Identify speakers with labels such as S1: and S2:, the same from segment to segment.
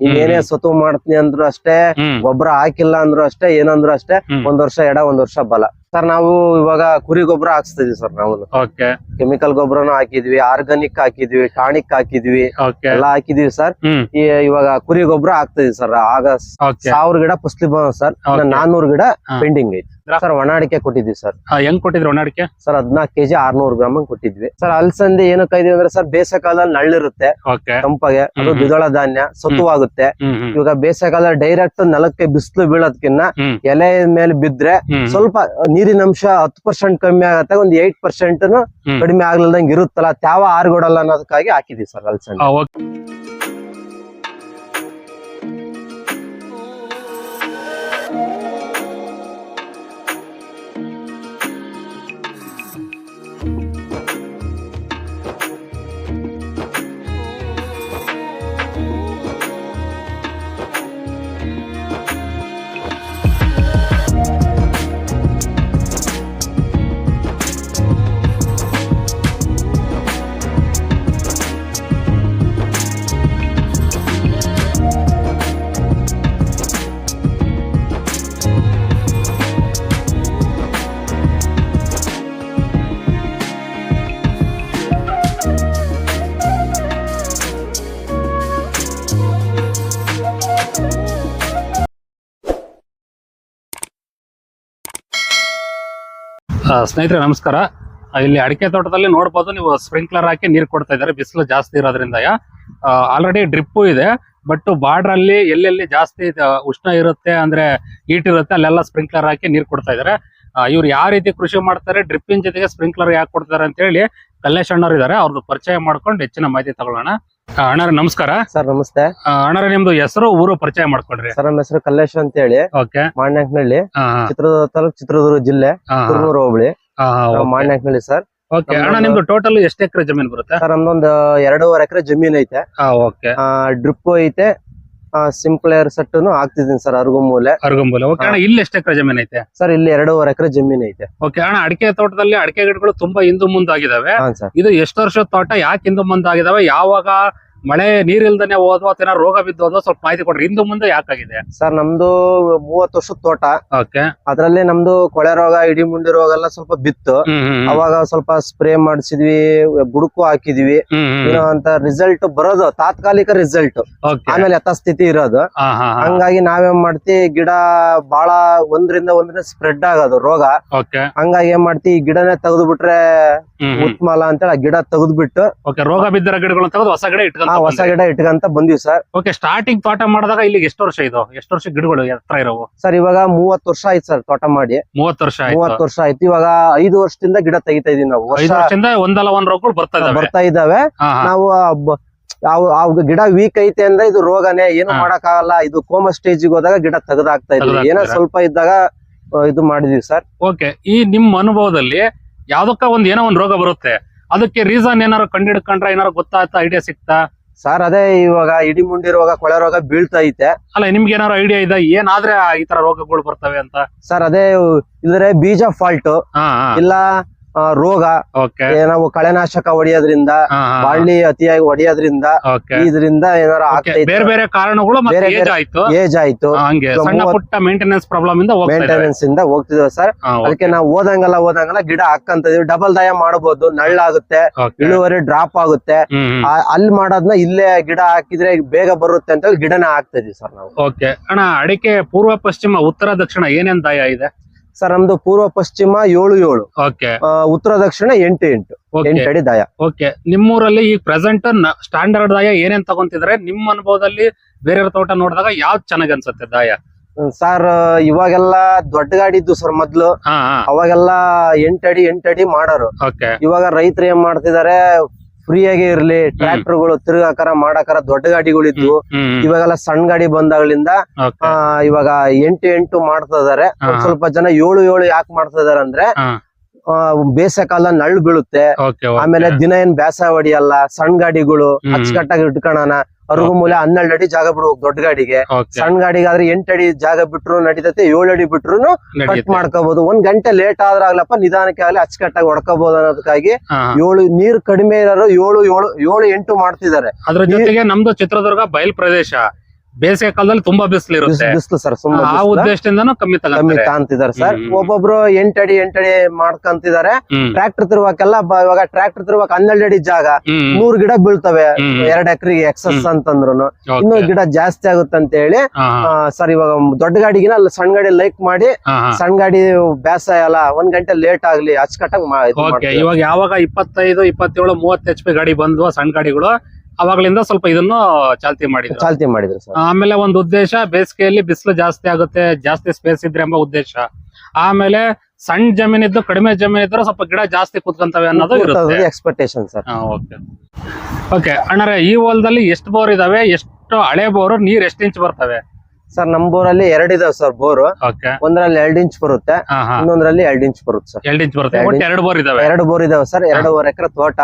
S1: ಹ್ಮ್.
S2: ಏನೇ ಸತು ಮಾಡ್ತೀನಿ ಅಂದ್ರು ಅಷ್ಟೇ ಗೊಬ್ಬರ ಹಾಕಿಲ್ಲ ಅಂದ್ರು ಅಷ್ಟೇ ಏನಂದ್ರು ಅಷ್ಟೇ. ಒಂದ್ ವರ್ಷ ಎಡ ಒಂದ್ ವರ್ಷ ಬಲ ಸರ್ ನಾವು ಇವಾಗ ಕುರಿ ಗೊಬ್ಬರ ಹಾಕ್ಸ್ತಿದ್ವಿ ಸರ್ ನಾವು.
S1: ಓಕೆ
S2: ಕೆಮಿಕಲ್ ಗೊಬ್ಬರನು ಹಾಕಿದ್ವಿ ಆರ್ಗಾನಿಕ್ ಹಾಕಿದ್ವಿ ಟಾನಿಕ್ ಹಾಕಿದ್ವಿ
S1: ಓಕೆ
S2: ಎಲ್ಲಾ ಹಾಕಿದೀವಿ ಸರ್. ಈ ಇವಾಗ ಕುರಿ ಗೊಬ್ಬರ ಹಾಕ್ತಿದ್ವಿ ಸರ್ ಆಗ ಸಾವಿರ ಗಿಡ ಫಸ್ಲಿ ಬಂದ ಸರ್
S1: ನಾನ್ನೂರು
S2: ನಾನೂರು ಗಿಡ ಪೆಂಡಿಂಗ್ ಐತಿ. ಸರ್ ಒಣಾಡಿಕೆ ಕೊಟ್ಟಿದ್ವಿ ಸರ್.
S1: ಹೆಂಗ್ ಕೊಟ್ಟಿದ್ರು ಒಣಾಡಿಕೆ
S2: ಸರ್ ಹದ್ನಾಲ್ಕು ಕೆಜಿ ಆರ್ನೂರು ಗ್ರಾಮ್ ಕೊಟ್ಟಿದ್ವಿ. ಸರ್ ಅಲ್ಸಂದಿ ಏನಕ್ಕೆ ಇದೀವಿ ಅಂದ್ರೆ ಸರ್ ಬೇಸಿಗೆ ಕಾಲದಲ್ಲಿ ನಳ್ಳಿರುತ್ತೆ ತಂಪಗೆ ಅದು. ದ್ವಿದಳ ಧಾನ್ಯ ಸತ್ವಾಗುತ್ತೆ ಇವಾಗ ಬೇಸಿಗೆ ಡೈರೆಕ್ಟ್ ನೆಲಕ್ಕೆ ಬಿಸಿಲು ಬೀಳೋದ್ಕಿನ್ನ ಎಲೆ ಮೇಲೆ ಬಿದ್ರೆ ಸ್ವಲ್ಪ ನೀರಿನ ಅಂಶ ಹತ್ತು ಪರ್ಸೆಂಟ್ ಕಮ್ಮಿ ಆಗತ್ತೆ ಒಂದ್ ಏಟ್ ಪರ್ಸೆಂಟ್. ಕಡಿಮೆ ಆಗ್ಲಿಲ್ದಂಗ್ ಇರುತ್ತಲ್ಲ ತ್ಯಾವ ಆರ್ಗೊಡಲ್ಲ ಅನ್ನೋದಕ್ಕಾಗಿ ಹಾಕಿದೀವಿ ಸರ್ ಅಲ್ಸಂದಿ
S1: ಸ್ನೇಹಿತರೆ, ನಮಸ್ಕಾರ. ಇಲ್ಲಿ ಅಡಿಕೆ ತೋಟದಲ್ಲಿ ನೋಡ್ಬೋದು, ನೀವು ಸ್ಪ್ರಿಂಕ್ಲರ್ ಹಾಕಿ ನೀರು ಕೊಡ್ತಾ ಇದ್ದಾರೆ. ಬಿಸಿಲು ಜಾಸ್ತಿ ಇರೋದ್ರಿಂದ ಆಲ್ರೆಡಿ ಡ್ರಿಪ್ಪು ಇದೆ ಬಟ್ ಬಾರ್ಡರ್ ಅಲ್ಲಿ ಎಲ್ಲೆಲ್ಲಿ ಜಾಸ್ತಿ ಉಷ್ಣ ಇರುತ್ತೆ, ಅಂದ್ರೆ ಹೀಟ್ ಇರುತ್ತೆ, ಅಲ್ಲೆಲ್ಲ ಸ್ಪ್ರಿಂಕ್ಲರ್ ಹಾಕಿ ನೀರು ಕೊಡ್ತಾ ಇದ್ದಾರೆ. ಇವ್ರು ಯಾವ ರೀತಿ ಕೃಷಿ ಮಾಡ್ತಾರೆ ಡ್ರಿಪ್ಪಿನ ಜೊತೆಗೆ ಸ್ಪ್ರಿಂಕ್ಲರ್ ಯಾಕೆ ಕೊಡ್ತಾರೆ ಅಂತ ಹೇಳಿ ಕಲ್ಲೇಶ್ ಇದ್ದಾರೆ ಅವ್ರದ್ದು ಪರಿಚಯ ಮಾಡ್ಕೊಂಡು ಹೆಚ್ಚಿನ ಮಾಹಿತಿ ತಗೊಳ್ಳೋಣ. ಅಣ್ಣಾರೆ ನಮಸ್ಕಾರ.
S2: ಸರ್ ನಮಸ್ತೆ.
S1: ಅಣ್ಣರ ನಿಮ್ದು ಹೆಸರು ಊರು ಪರಿಚಯ ಮಾಡ್ಕೊಡ್ರಿ.
S2: ಸರ್ ನಮ್ಮ ಹೆಸರು ಕಲ್ಲೇಶ್ ಅಂತ ಹೇಳಿ
S1: ಓಕೆ
S2: ಮಾಣ್ಯಾಕ್ನಳ್ಳಿ ಚಿತ್ರದುರ್ಗ ತಾಲೂಕ್ ಚಿತ್ರದುರ್ಗ ಜಿಲ್ಲೆ ಕುರ್ನೂರು ಹೋಬಳಿ. ನಾವು ಮಾಣ್ಯಾಕ್ನಳ್ಳಿ ಸರ್.
S1: ಓಕೆ ಅಣ್ಣ
S2: ನಮ್ದು-
S1: ನಿಮ್ದು ಟೋಟಲ್ ಎಷ್ಟು ಎಕರೆ ಜಮೀನ್ ಬರುತ್ತೆ?
S2: ಸರ್ ನಮ್ದೊಂದು ಎರಡೂವರೆ ಎಕರೆ ಜಮೀನ್ ಐತೆ.
S1: ಓಕೆ.
S2: ಡ್ರಿಪ್ ಐತೆ. ಸಿಂಪ್ಲೇರ್ ಸೆಟ್ನು ಹಾಕ್ತಿದ್ದೀನಿ ಸರ್ ಅರ್ಗುಮೂಲೆ
S1: ಅರ್ಗಂಬುಲ ಓಕೆ ಅಣ್ಣ ಇಲ್ಲಿ ಎಷ್ಟು ಎಕರೆ ಜಮೀನ್ ಐತೆ?
S2: ಸರ್ ಇಲ್ಲಿ ಎರಡೂವರೆ ಎಕರೆ ಜಮೀನ್ ಐತೆ.
S1: ಓಕೆ ಅಣ್ಣ ಅಡಿಕೆ ತೋಟದಲ್ಲಿ ಅಡಿಕೆ ಗಿಡಗಳು ತುಂಬಾ ಹಿಂದು ಮುಂದಾಗಿದಾವೆ.
S2: ಹಾ ಸರ್.
S1: ಇದು ಎಷ್ಟು ವರ್ಷದ ತೋಟ ಯಾಕೆ ಹಿಂದೂ ಮುಂದಾಗಿದಾವೆ? ಯಾವಾಗ ಮಳೆ ನೀರಿಲ್ದನೆ ಹೋದ್ವಾ ಅಥವಾ ರೋಗ ಬಿದ್ದು ಹೋದ್ವಾ ಸ್ವಲ್ಪ ಮಾಹಿತಿ ಕೊಡ್ರಿ. ಹಿಂದೆ ಮುಂದೆ ಯಾಕಾಗಿದೆ
S2: ಸರ್ ನಮ್ದು ಮೂವತ್ತು ವರ್ಷದ ತೋಟ.
S1: ಓಕೆ.
S2: ಅದ್ರಲ್ಲಿ ನಮ್ದು ಕೊಳೆ ರೋಗ ಇಡಿ ಮುಂಡಿ ರೋಗ ಎಲ್ಲ ಸ್ವಲ್ಪ ಬಿತ್ತು. ಅವಾಗ ಸ್ವಲ್ಪ ಸ್ಪ್ರೇ ಮಾಡಿಸಿದ್ವಿ ಗುಡುಕು ಹಾಕಿದ್ವಿ. ಏನೋ ಅಂತ ರಿಸಲ್ಟ್ ಬರೋದು ತಾತ್ಕಾಲಿಕ ರಿಸಲ್ಟ್ ಆಮೇಲೆ ಯಥಾಸ್ಥಿತಿ ಇರೋದು. ಹಂಗಾಗಿ ನಾವೇನ್ ಮಾಡ್ತಿ ಗಿಡ ಬಾಳ ಒಂದ್ರಿಂದ ಒಂದ್ರಿಂದ ಸ್ಪ್ರೆಡ್ ಆಗೋದು ರೋಗ. ಹಂಗಾಗಿ ಏನ್ ಮಾಡ್ತೀವಿ ಈ ಗಿಡನೇ ತೆಗೆದು ಬಿಟ್ರೆ ಉತ್ಮಲ ಅಂತೇಳಿ ಆ ಗಿಡ ತೆಗೆದ್ಬಿಟ್ಟು
S1: ರೋಗ ಬಿದ್ದಿರೋ ಗಿಡಗಳನ್ನ ತೆಗೆದು ಹೊಸ ಗಿಡ
S2: ಆ
S1: ಇಟ್ಕೊಂತ
S2: ಹೊಸ ಗಿಡ ಇಟ್ಕಂತ ಬಂದಿವಿ ಸರ್.
S1: ಓಕೆ ಸ್ಟಾರ್ಟಿಂಗ್ ತೋಟ ಮಾಡಿದಾಗ ಇಲ್ಲಿ ಎಷ್ಟು ವರ್ಷ ಇದು? ಎಷ್ಟು ವರ್ಷ ಗಿಡಗಳು ಎತ್ತರ ಇರೋವು?
S2: ಸರ್ ಇವಾಗ ಮೂವತ್ತು ವರ್ಷ ಆಯ್ತು ಸರ್ ತೋಟ ಮಾಡಿ.
S1: ಮೂವತ್ತು ವರ್ಷ
S2: ಮೂವತ್ತು ವರ್ಷ ಆಯ್ತು. ಇವಾಗ ಐದು ವರ್ಷದಿಂದ ಗಿಡ ತೆಗಿತಾ ಇದೀವಿ ನಾವು.
S1: ಐದು ವರ್ಷದಿಂದ ಒಂದಲ್ಲ ಒಂದ್ ರೋಗಗಳು ಬರ್ತಾ ಇದಾವೆ.
S2: ಬರ್ತಾ ಇದಾವೆ. ನಾವು ಗಿಡ ವೀಕ್ ಐತೆ ಅಂದ್ರೆ ಇದು ರೋಗನೇ. ಏನು
S1: ಮಾಡಕ್ಕಾಗಲ್ಲ.
S2: ಮಾಡಕ್ ಆಗಲ್ಲ ಇದು ಕೋಮ ಸ್ಟೇಜ್ ಹೋದಾಗ ಗಿಡ ತೆಗೆದಾಗ್ತಾ ಇದ್ವಿ. ಏನೋ ಸ್ವಲ್ಪ ಇದ್ದಾಗ ಇದು ಮಾಡಿದೀವಿ ಸರ್.
S1: ಓಕೆ ಈ ನಿಮ್ ಅನುಭವದಲ್ಲಿ ಯಾವ್ದಕ್ಕ ಒಂದ್ ಏನೋ ಒಂದ್ ರೋಗ ಬರುತ್ತೆ. ಅದಕ್ಕೆ ರೀಸನ್ ಏನಾರು ಕಂಡಿಡ್ಕೊಂಡ್ರೆ ಏನಾರು ಗೊತ್ತಾಯ್ತಾ ಐಡಿಯಾ ಸಿಕ್ತಾ
S2: ಸರ್ ಅದೇ ಇವಾಗ ಇಡಿ ಮುಂಡಿ ರೋಗ ಕೊಳೆ ರೋಗ ಬೀಳ್ತಾ ಐತೆ.
S1: ಅಲ್ಲ ನಿಮ್ಗೆ ಏನಾರು ಐಡಿಯಾ ಇದೆ ಏನಾದ್ರೆ ಈ ತರ ರೋಗಗಳು ಬರ್ತವೆ ಅಂತ?
S2: ಸರ್ ಅದೇ ಇದ್ರೆ ಬೀಜ ಫಾಲ್ಟ್ ಇಲ್ಲ ರೋಗ ನಾವು ಕಳೆನಾಶಕ ಹೊಡಿಯೋದ್ರಿಂದ ಬಾಳಿ ಅತಿಯಾಗಿ ಹೊಡಿಯೋದ್ರಿಂದ ಇದರಿಂದ ಏನಾರ ಆಗ್ತೈತೆ
S1: ಬೇರೆ ಬೇರೆ ಕಾರಣಗಳು ಏಜ್ ಆಯ್ತು.
S2: ಏಜ್ ಆಯ್ತು
S1: ಆ, ಸಣ್ಣ ಪುಟ್ಟ ಮೇಂಟೆನೆನ್ಸ್ ಪ್ರಾಬ್ಲಮ್ ಇಂದ.
S2: ಮೇಂಟೆನೆನ್ಸ್ ಇಂದ ಹೋಗ್ತಿದ್ವಿ ಸರ್. ಅದಕ್ಕೆ ನಾವು ಓದಂಗಲ್ಲ ಓದಂಗಲ್ಲ ಗಿಡ ಹಾಕಂತಿದೀವಿ ಡಬಲ್ ದಯ ಮಾಡಬಹುದು ನಳ್ಳಾಗುತ್ತೆ
S1: ಆಗುತ್ತೆ.
S2: ಇಳುವರಿ ಡ್ರಾಪ್ ಆಗುತ್ತೆ. ಅಲ್ಲಿ ಮಾಡೋದ್ನ ಇಲ್ಲೇ ಗಿಡ ಹಾಕಿದ್ರೆ ಬೇಗ ಬರುತ್ತೆ ಅಂತ ಗಿಡನ ಹಾಕ್ತಾ ಇದೀವಿ ಸರ್ ನಾವು.
S1: ಓಕೆ ಅಣ್ಣ ಅಡಿಕೆ ಪೂರ್ವ ಪಶ್ಚಿಮ ಉತ್ತರ ದಕ್ಷಿಣ ಏನೇನ್ ದಯ ಇದೆ?
S2: ಸರ್ ನಮ್ದು ಪೂರ್ವ ಪಶ್ಚಿಮ ಏಳು ಏಳು.
S1: ಓಕೆ.
S2: ಉತ್ತರ ದಕ್ಷಿಣ ಎಂಟು ಎಂಟು. ಎಂಟು ಅಡಿ ದಯ.
S1: ಓಕೆ. ನಿಮ್ಮೂರಲ್ಲಿ ಈ ಪ್ರೆಸೆಂಟ್ ಸ್ಟ್ಯಾಂಡರ್ಡ್ ದಾಯ ಏನೇನ್ ತಗೊಂತಿದ್ರೆ ನಿಮ್ಮ ಅನುಭವದಲ್ಲಿ ಬೇರೆ ತೋಟ ನೋಡಿದಾಗ ಯಾವ್ದು ಚೆನ್ನಾಗಿ ಅನ್ಸುತ್ತೆ ದಾಯ?
S2: ಸರ್ ಇವಾಗೆಲ್ಲ ದೊಡ್ಡ ಗಾಡಿ ಇದ್ದು ಸರ್ ಮೊದ್ಲು. ಅವಾಗೆಲ್ಲ ಎಂಟಡಿ ಅಡಿ ಎಂಟು ಅಡಿ ಮಾಡೋರು.
S1: ಓಕೆ.
S2: ಇವಾಗ ರೈತರು ಏನ್ ಮಾಡ್ತಿದಾರೆ ಫ್ರೀ ಆಗಿ ಇರ್ಲಿ ಟ್ರ್ಯಾಕ್ಟರ್ಗಳು ತಿರುಗಾಕರ ಮಾಡಾಕರ ದೊಡ್ಡ ಗಾಡಿಗಳು
S1: ಇದ್ವು
S2: ಇವಾಗೆಲ್ಲ ಸಣ್ಣ ಗಾಡಿ ಬಂದಾಗ್ಲಿಂದ ಆ, ಇವಾಗ ಎಂಟು ಎಂಟು ಮಾಡ್ತಾ ಇದಾರೆ. ಸ್ವಲ್ಪ ಜನ ಏಳು ಏಳು ಯಾಕೆ ಮಾಡ್ತಾ ಇದಾರೆ ಅಂದ್ರೆ
S1: ಬೇಸ
S2: ಆ, ಬೇಸಿಗೆ ಕಾಲ ನಳ್ಳು ಬೀಳುತ್ತೆ. ಆಮೇಲೆ ದಿನ ಏನ್ ಬ್ಯಾಸ ಹೊಡಿಯಲ್ಲ ಸಣ್ಣ ಗಾಡಿಗಳು. ಅಚ್ಚುಕಟ್ಟಾಗಿ ಇಟ್ಕೊಳ್ಳೋಣ ಅರ್ಗು ಮೂಲ ಹನ್ನೆರಡು ಅಡಿ ಜಾಗ ಬಿಡ್ಬೇಕು ದೊಡ್ಡ ಗಾಡಿಗೆ. ಸಣ್ಣ ಗಾಡಿಗೆ ಆದ್ರೆ ಎಂಟು ಅಡಿ ಜಾಗ ಬಿಟ್ರು ನಡೀತೈತೆ ಏಳು ಅಡಿ ಬಿಟ್ರು ಕಟ್ ಮಾಡ್ಕೋಬಹುದು ಒಂದ್ ಗಂಟೆ ಲೇಟ್ ಆದ್ರಾಗ್ಲಪ್ಪ ನಿಧಾನಕ್ಕೆ ಆಗ್ಲಿ ಅಚ್ಚುಕಟ್ಟಾಗಿ ಹೊಡ್ಕೋಬಹುದು ಅನ್ನೋದಕ್ಕಾಗಿ. ಏಳು ನೀರ್ ಕಡಿಮೆ ಇರೋರು ಏಳು ಏಳು ಏಳು ಎಂಟು ಮಾಡ್ತಿದ್ದಾರೆ.
S1: ಅದ್ರ ಜೊತೆಗೆ ನಮ್ದು ಚಿತ್ರದುರ್ಗ ಬಯಲ್ ಪ್ರದೇಶ. ಬೇಸಿಗೆ ಕಾಲದಲ್ಲಿ ತುಂಬಾ ಬಿಸಿಲು ಇರುತ್ತೆ
S2: ಬಿಸ್ಲು ಸರ್ ಸುಮ್ಮನೆ
S1: ಆ ಉದ್ದೇಶದಿಂದನೂ ಕಮ್ಮಿ
S2: ಕಮ್ಮಿ
S1: ತಗೊಂತಾರೆ
S2: ತಾಂತಿದಾರೆ ಸರ್
S1: ಹ್ಮ್.
S2: ಒಬ್ಬೊಬ್ರು ಎಂಟಡಿ ಎಂಟಡಿ ಮಾಡ್ಕಂತಿದಾರೆ
S1: ಹ್ಮ್
S2: ಟ್ರ್ಯಾಕ್ಟರ್ ತಿರುವಾಕೆಲ್ಲ ಬ- ಇವಾಗ ಟ್ರ್ಯಾಕ್ಟರ್ ತಿರುವಾಕ ಹನ್ನೆರಡು ಅಡಿ ಜಾಗ
S1: ಹ್ಮ್
S2: ನೂರ್ ಗಿಡ ಬೀಳ್ತವೆ
S1: ಹ್ಮ್.
S2: ಎರಡ್ ಎಕರೆಗೆ ಎಕ್ಸಸ್. ಅಂತಂದ್ರು
S1: Okay.
S2: ಇನ್ನೂ ಗಿಡ ಜಾಸ್ತಿ ಆಗುತ್ತೆ ಅಂತ ಹೇಳಿ
S1: ಹಾ, ಹಾ,
S2: ಸರ್ ಇವಾಗ ದೊಡ್ಡ ಗಾಡಿಗಿನ ಅಲ್ಲಿ ಸಣ್ಣ ಗಾಡಿ ಲೈಕ್ ಮಾಡಿ
S1: ಹಾ, ಹಾ.
S2: ಸಣ್ಣ ಗಾಡಿ ಬ್ಯಾಸಾಯ ಅಲ್ಲ ಒಂದ್ ಗಂಟೆ ಲೇಟ್ ಆಗ್ಲಿ ಅಚ್ಚುಕಟ್ಟಾಗಿ ಮಾ- ಇದು
S1: ಓಕೆ
S2: ಮಾಡ್ತಾರೆ.
S1: ಇವಾಗ ಯಾವಾಗ ಇಪ್ಪತ್ತೈದು ಇಪ್ಪತ್ತೇಳು ಮೂವತ್ತು ಎಚ್ ಪಿ ಗಾಡಿ ಬಂದ್ವು ಸಣ್ಣ ಗಾಡಿಗಳು ಅವಾಗ್ಲಿಂದ ಸ್ವಲ್ಪ ಇದನ್ನು ಚಾಲ್ತಿ ಮಾಡಿದ್ರು.
S2: ಚಾಲ್ತಿ ಮಾಡಿದ್ರು ಸರ್.
S1: ಆಮೇಲೆ ಒಂದು ಉದ್ದೇಶ ಬೇಸಿಗೆಯಲ್ಲಿ ಬಿಸಿಲು ಜಾಸ್ತಿ ಆಗುತ್ತೆ ಜಾಸ್ತಿ ಸ್ಪೇಸ್ ಇದ್ರೆ ಎಂಬ ಉದ್ದೇಶ. ಆಮೇಲೆ ಸಣ್ಣ ಜಮೀನಿದ್ದು ಕಡಿಮೆ ಜಮೀನಿದ್ರೆ ಸ್ವಲ್ಪ ಗಿಡ ಜಾಸ್ತಿ ಕುತ್ಕೊಂತವೆ ಅನ್ನೋದು ಇರುತ್ತೆ.
S2: Expectation sir.
S1: ಓಕೆ ಓಕೆ ಅಣ್ಣರೇ ಈ ಹೊಲದಲ್ಲಿ ಎಷ್ಟು ಬೋರ್ ಇದಾವೆ? ಎಷ್ಟು ಹಳೆ ಬೋರ್? ನೀರ್ ಎಷ್ಟು ಇಂಚ್ ಬರ್ತವೆ?
S2: ಸರ್ ನಮ್ ಬೋರಲ್ಲಿ ಎರಡ್ ಇದಾವೆ ಸರ್ ಬೋರ್. ಒಂದ್ರಲ್ಲಿ ಎರಡ್ ಇಂಚ್ ಬರುತ್ತೆ ಇನ್ನೊಂದ್ರಲ್ಲಿ ಎರಡ್ ಇಂಚ್ ಬರುತ್ತೆ ಸರ್.
S1: ಎರಡು ಇಂಚ್ ಬರುತ್ತೆ
S2: ಎರಡ್
S1: ಬೋರ್ ಇದಾವೆ.
S2: ಎರಡು ಬೋರ್ ಇದಾವೆ ಸರ್ ಎರಡೂವರೆ ಎಕರೆ ತೋಟ.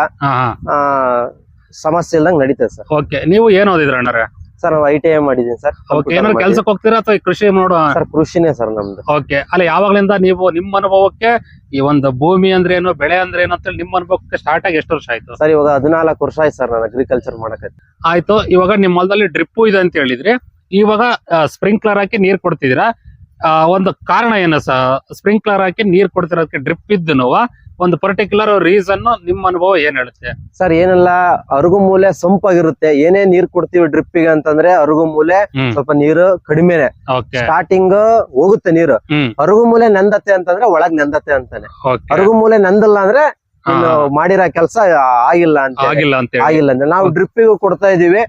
S2: ಸಮಸ್ಯೆ ಇಲ್ದಂಗ್ ನಡೀತದೆ ಸರ್.
S1: ಓಕೆ ನೀವು ಏನ್ ಓದಿದ್ರ ಅಣ್ಣಾರೆ?
S2: ಸರ್ ನಾವು ಐ ಟಿ ಐ ಮಾಡಿದೀನಿ ಸರ್
S1: ಓಕೆ ಏನಾದ್ರು ಕೆಲ್ಸಕ್ಕೆ ಹೋಗ್ತೀರಾ ಅಥವಾ ಕೃಷಿ ಮಾಡೋ
S2: ಸರ್ ಕೃಷಿನೇ ಸರ್ ನಮ್ದು.
S1: ಓಕೆ ಅಲ್ಲ ಯಾವಾಗ್ಲಿಂದ ನೀವು ನಿಮ್ಮ ಅನುಭವಕ್ಕೆ ಈ ಒಂದು ಭೂಮಿ ಅಂದ್ರೆ ಏನು ಬೆಳೆ ಅಂದ್ರೆ ಏನು ಅಂತ ನಿಮ್ಮ ಅನುಭವಕ್ಕೆ ಸ್ಟಾರ್ಟ್ ಆಗಿ ಎಷ್ಟು ವರ್ಷ ಆಯ್ತು?
S2: ಸರ್ ಇವಾಗ ಹದಿನಾಲ್ಕು ವರ್ಷ ಆಯ್ತು ಸರ್ ನಾನು ಅಗ್ರಿಕಲ್ಚರ್ ಮಾಡಕ್ಕೆ
S1: ಆಯ್ತು ಇವಾಗ ನಿಮ್ಮ ಹೊಲದಲ್ಲಿ ಡ್ರಿಪ್ಪು ಇದೆ ಅಂತ ಹೇಳಿದ್ರಿ. ಇವಾಗ ಸ್ಪ್ರಿಂಕ್ಲರ್ ಹಾಕಿ ನೀರ್ ಕೊಡ್ತಿದ್ದೀರಾ? ಒಂದು ಕಾರಣ ಏನ ಸರ್ ಸ್ಪ್ರಿಂಕ್ಲರ್ ಹಾಕಿ ನೀರ್ ಕೊಡ್ತಿರೋದಕ್ಕೆ ಡ್ರಿಪ್ ಇದ್ದು ಒಂದು ಪರ್ಟಿಕ್ಯುಲರ್ ರೀಸನ್ ನಿಮ್ಮ ಅನುಭವ ಏನ್ ಹೇಳುತ್ತೆ?
S2: ಸರ್ ಏನಲ್ಲ ಅರಗು ಮೂಲೆ ಸೊಂಪಾಗಿರುತ್ತೆ. ಏನೇ ನೀರ್ ಕೊಡ್ತೀವಿ ಡ್ರಿಪ್ಪಿಗೆ ಅಂತಂದ್ರೆ ಅರಗು ಮೂಲೆ ಸ್ವಲ್ಪ ನೀರು ಕಡಿಮೆನೆ. ಸ್ಟಾರ್ಟಿಂಗ್ ಹೋಗುತ್ತೆ ನೀರು. ಅರಗು ಮೂಲೆ ನಂದತ್ತೆ ಅಂತಂದ್ರೆ ಒಳಗ್ ನಂದತ್ತೆ ಅಂತಾನೆ. ಅರಗು ಮೂಲೆ ನಂದಲ್ಲ ಅಂದ್ರೆ ಮಾಡಿರೋ ಕೆಲಸ ಆಗಿಲ್ಲ ಅಂತ
S1: ಆಗಿಲ್ಲ ಅಂತ
S2: ಆಗಿಲ್ಲ ಅಂದ್ರೆ ನಾವು ಡ್ರಿಪ್ಪಿಗೂ ಕೊಡ್ತಾ ಇದೀವಿ